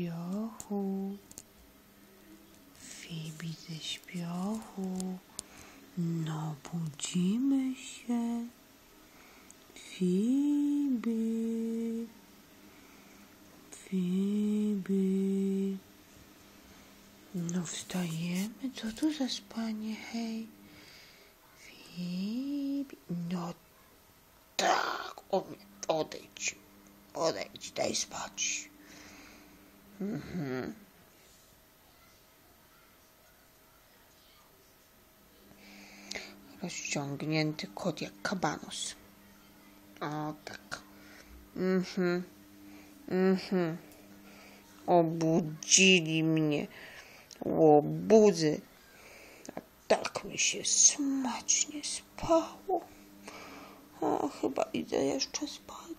śpiochu. Fibi ze śpiochu. No, budzimy się. Fibi. Fibi. No wstajemy. Co to za spanie, hej? Fibi. No tak. Odejdź. Odejdź, daj spać. Mhm. Rozciągnięty kot jak kabanos. O tak. Mhm. Mhm. Obudzili mnie. Łobuzy. A tak mi się smacznie spało. A chyba idę jeszcze spać.